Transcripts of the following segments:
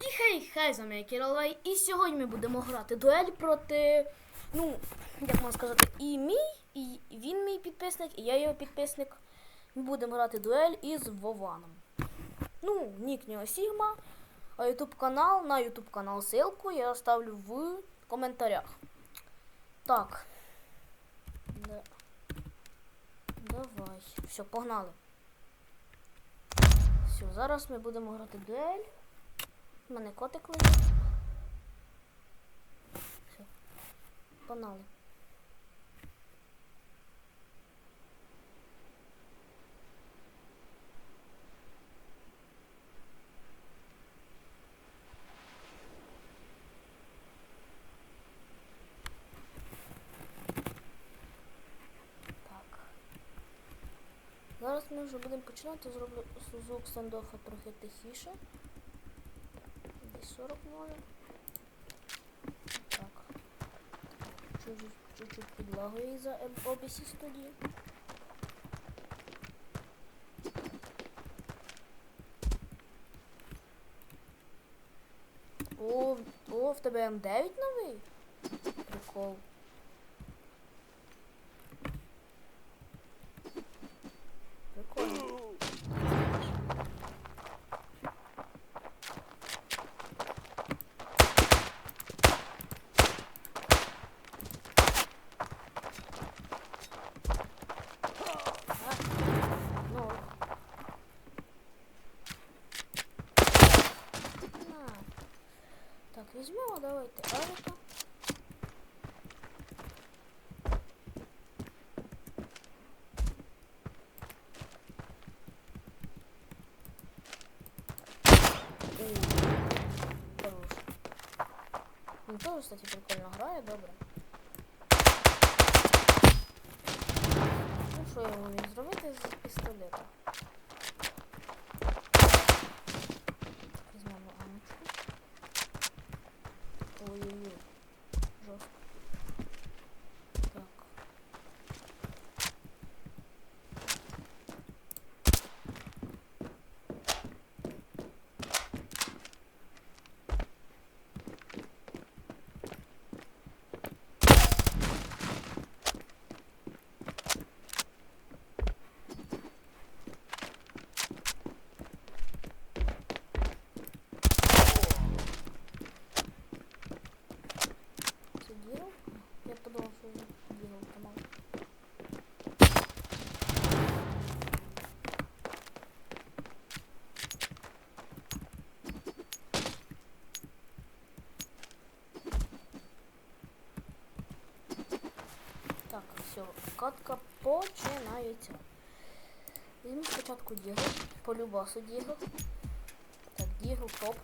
І хей, хей, з вами я Кіролай. І сьогодні ми будемо грати дуель проти, ну, як можна сказати, і мій, і він мій підписник, і я його підписник. Ми будемо грати дуель із Вованом. Ну, нік нього Сігма, а ютуб канал, на ютуб канал ссылку я оставлю в коментарях. Так. Да. Давай. Все, погнали. Все, зараз ми будемо грати дуель. Мене котик лежить. Все. Погнали. Так. Зараз ми вже будемо починати. Зроблю звук стендофа трохи тихіше. Десь 40 може. Так. Чуть-чуть підлагою за описі студії. О, о, в тебе М9 новий? Прикол. Прикольно. Ну. На. Так, візьмемо, давайте Авіка. Хорош. Він кстати, прикольно грає, добре. Ну, що я йому зробити з пістолета? Візьмемо амочку. Ой-ой-ой. Жорстко. Так. Це діло? Я подумав, що вже діло помав. Так, катка починається. Візьму спочатку дігу, полюбасу дігу. Так, дігу, топ.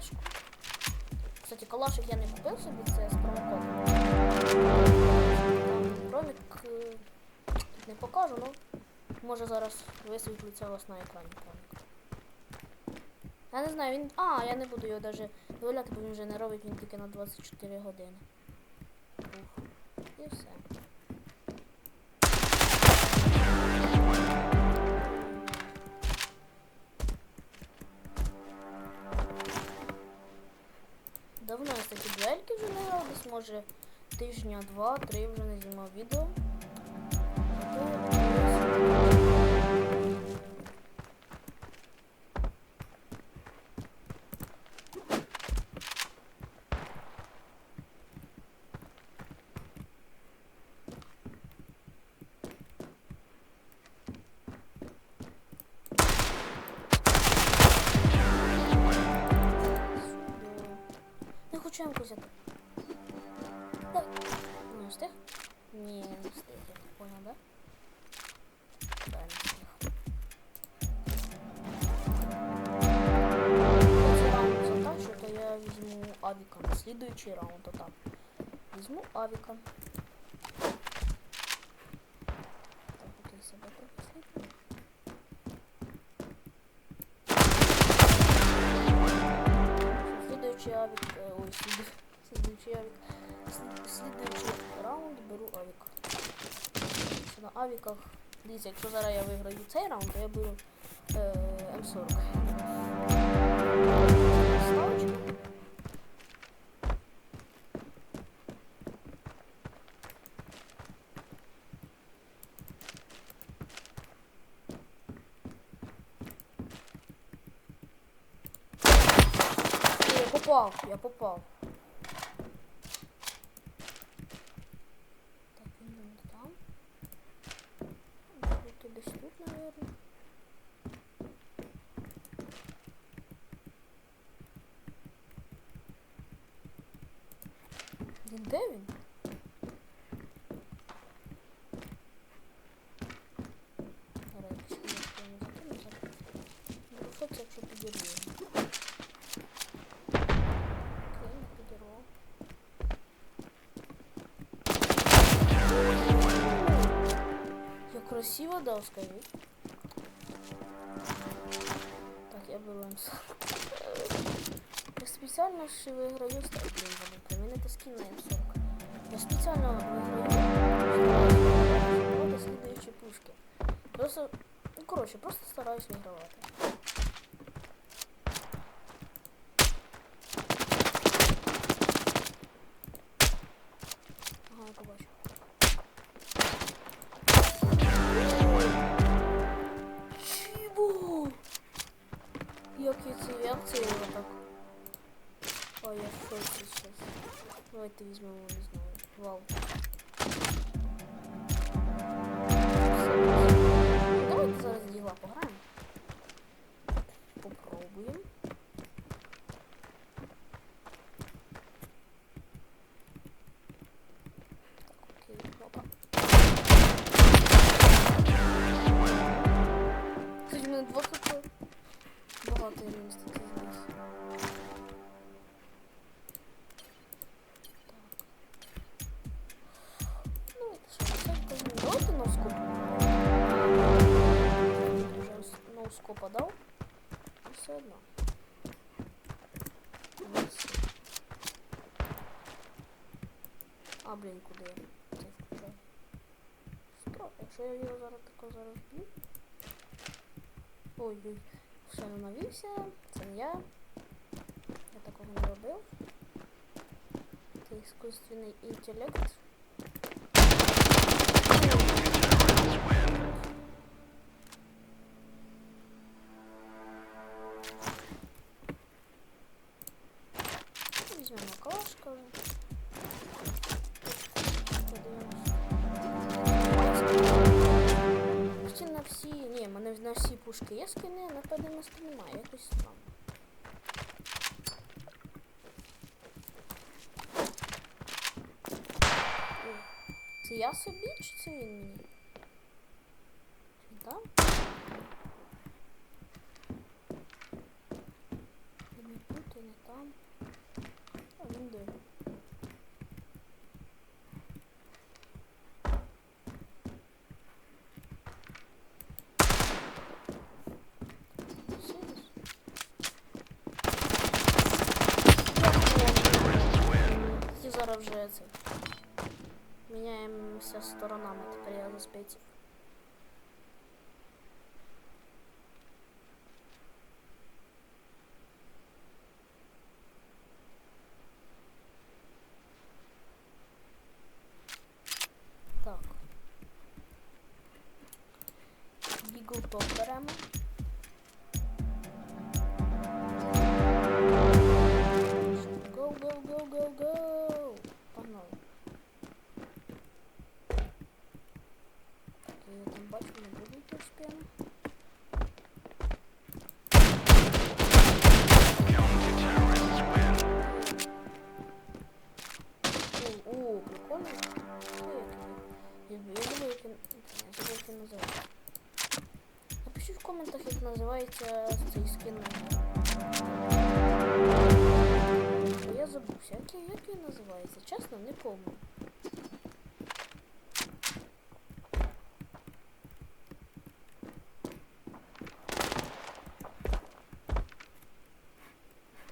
І. Кстати, калашик я не купив собі, це з промокодом. Там е, не покажу, ну може зараз висвітлиться у вас на екрані промік. Я не знаю, він. А, я не буду його навіть виявляти, бо він вже не робить, він тільки на 24 години. Ух. І все. може тижня, два-три вже не знімав відео. Не хочу. Авіка. На слідуючий раунд, отак. Візьму авіка. Так, окей, себе сліпну. Слідуючий авік, е, ой, сліду, слідуючий авік, слід, слідуючий раунд беру авік. На авіках, дивіться, якщо зараз я виграю цей раунд, то я беру е, М40. Ставочку. Ой, Я попав, я попав. Так, він там. Десь тут, наверное. Він де він? Зараз якщо я не закину, зараз. Ну, що це, якщо підірву? Окей, не підірвав. Я красиво. Так, я беру МС. Я спеціально ж виграю став, блін, забув примінити скін М40. Я спеціально виграю проти пушки. Просто, ну коротше, просто стараюсь вигравати. Давайте візьмемо, не вал. Вже ноускопа дав. І все одно. А, блін, куди я? Що? Якщо я його зараз тако зараз б'ю. Ой-ой, ще не навівся, це не я. Я такого не робив. Це іскусственний інтелект. Пушки є скини, на П-90 немає, якось. О, Це я собі чи це він мені? Там? Не тут, не там. А він де? 北京 забувся, як, він називається. Чесно, не помню.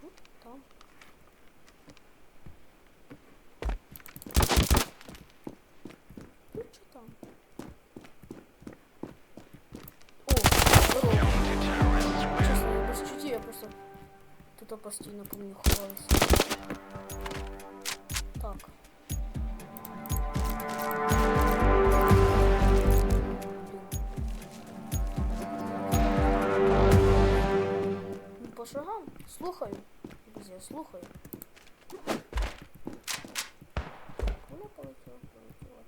Тут, там. Тут чи там? О, здорово. Чесно, я без чуті, я просто тут постійно по мені ховалися. Так. Ну, По шагам. Слухаю. Друзі, я слухаю. Вона полетіла, полетіла.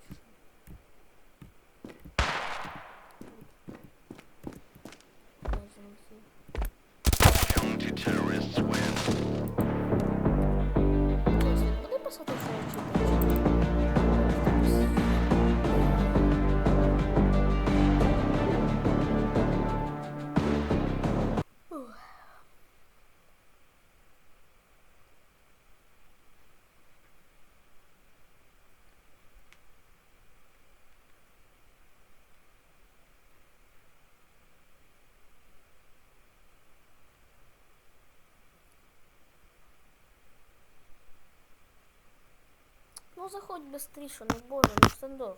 Ну заходь быстріше, ну боже, ну стендов.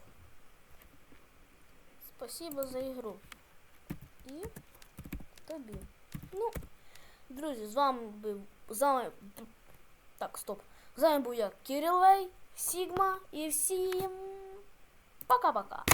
Спасибо за ігру. І тобі. Ну, друзі, з вами був. З вами. Так, стоп. З вами був я Кирил Вей, Сігма і всім. Пока-пока.